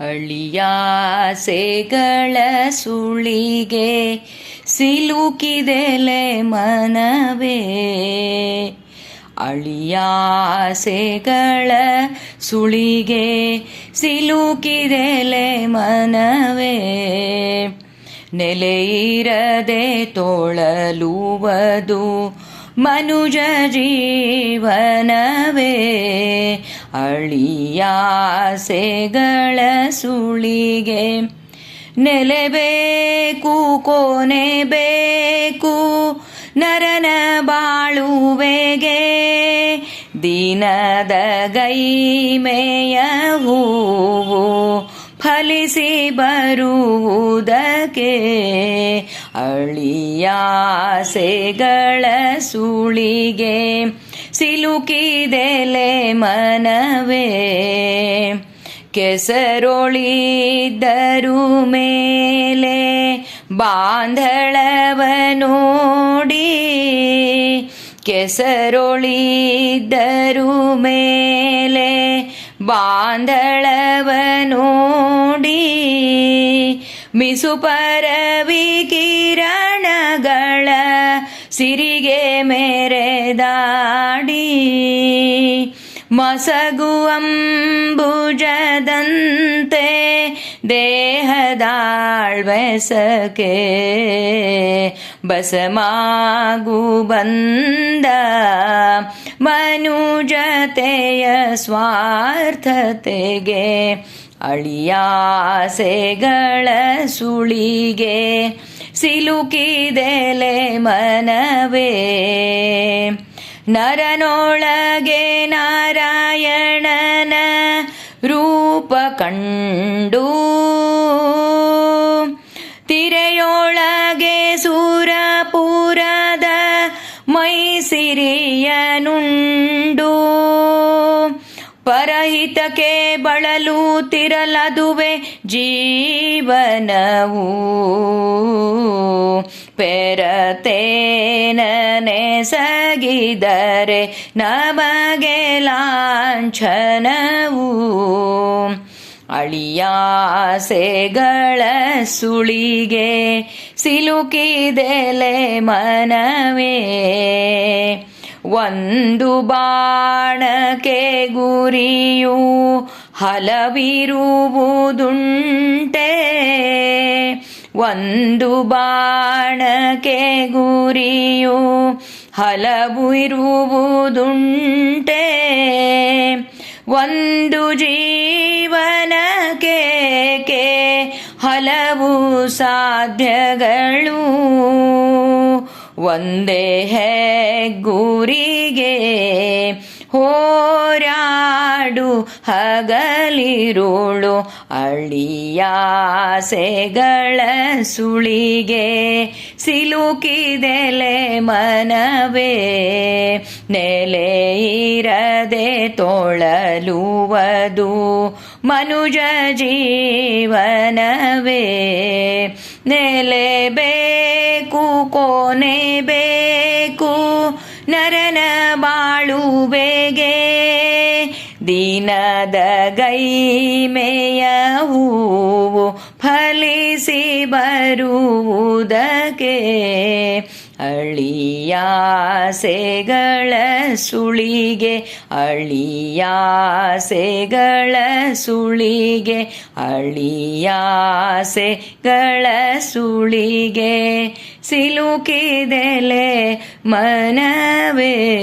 ಅಳಿಯಾಸೆಗಳ ಸುಳಿಗೆ ಸಿಲುಕಿದೆಲೆ ಮನವೇ. ಅಳಿಯಾಸೆಗಳ ಸುಳಿಗೆ ಸಿಲುಕಿದೆಲೆ ಮನವೇ. ನೆಲೆಯಿರದೆ ತೋಳಲುವುದು ಮನುಜ ಜೀವನವೇ. ಅಳಿಯಾಸೆಗಳ ಸುಳಿಗೆ ನೆಲೆಬೇಕು ಕೋನೆ ಬೇಕು ನರನ ಬಾಳುವೆಗೆ ದಿನದ ಹೂವು ಫಲಿಸಿ ಬರುವುದಕ್ಕೆ ಅಳಿಯಾಸೆಗಳ ಸುಳಿಗೆ ಸಿಲುಕಿದೆಲೆ ಮನವೇ. ಕೆಸರೊಳಿದ್ದರು ಮೇಲೆ ಬಾಂಧಳವ ನೋಡಿ. ಕೆಸರೊಳಿದ್ದರು ಮೇಲೆ ಬಾಂಧಳವ ನೋಡಿ. ಮಿಸುಪರವಿ ಕಿರಣಗಳ ಸಿರಿಗೆ ಮೇರೆದಾಡಿ. ಮಸಗುವಂಬುಜದಂತೆ ದೇಹದಾಳ್ವೆಸಕೆ ಬಸಮಾಗು ಬಂದ ಮನುಜತೆಯ ಸ್ವಾರ್ಥತೆಗೆ ಅಳಿಯಾಸೆಗಳ ಸುಳಿಗೆ ಸಿಲುಕಿದೆಲೆ ಮನವೇ. ನರನೊಳಗೆ ನಾರಾಯಣನ ರೂಪ ಕಂಡು ತಿರೆಯೊಳಗೆ ಸೂರಪುರದ ಮೈಸಿರಿಯನುಂಡು ಪರಹಿತಕ್ಕೆ ಬಳಲುತ್ತಿರಲದುವೆ ಜೀವನವು. ಪೆರತೇನನೆ ಸಗಿದರೆ ನಮಗೆ ಲಾಂಛನವು. ಅಳಿಯಾಸೆಗಳ ಸುಳಿಗೆ ಸಿಲುಕಿದೆಲೆ ಮನವೇ. ಒಂದು ಬಾಣಕ್ಕೆ ಗುರಿಯು ಹಲವಿರುವುದುಂಟೆ. ಒಂದು ಬಾಣಕ್ಕೆ ಗುರಿಯು ಹಲವು ಇರುವುದುಂಟೆ. ಒಂದು ಜೀವನಕ್ಕೆ ಹಲವು ಸಾಧ್ಯಗಳು. ಒಂದೇ ಗುರಿಗೆ ಹೋರಾಡು, ಹಗಲಿರುಳು ಅಳಿಯಾಸೆಗಳ ಸುಳಿಗೆ ಸಿಲುಕಿದೆಲೆ ಮನವೇ. ನೆಲೆಯಿರದೆ ತೊಳಲುವುದು ಮನುಜ ಜೀವನವೇ. ನೆಲೆ ಬೇಕು ಕೊನೆ ನರನ ಬಾಳುವೆಗೆ ದಿನದ ಗೈಮೆಯ ಹೂವು ಫಲಿಸಿ ಬರುವುದಕ್ಕೆ. ಅಳಿಯಾಸೆಗಳ ಸುಳಿಗೆ ಅಳಿಯಾಸೆಗಳ ಸುಳಿಗೆ ಅಳಿಯಾಸೆಗಳ ಸುಳಿಗೆ ಸಿಲುಕಿದೆಲೆ ಮನವೇ.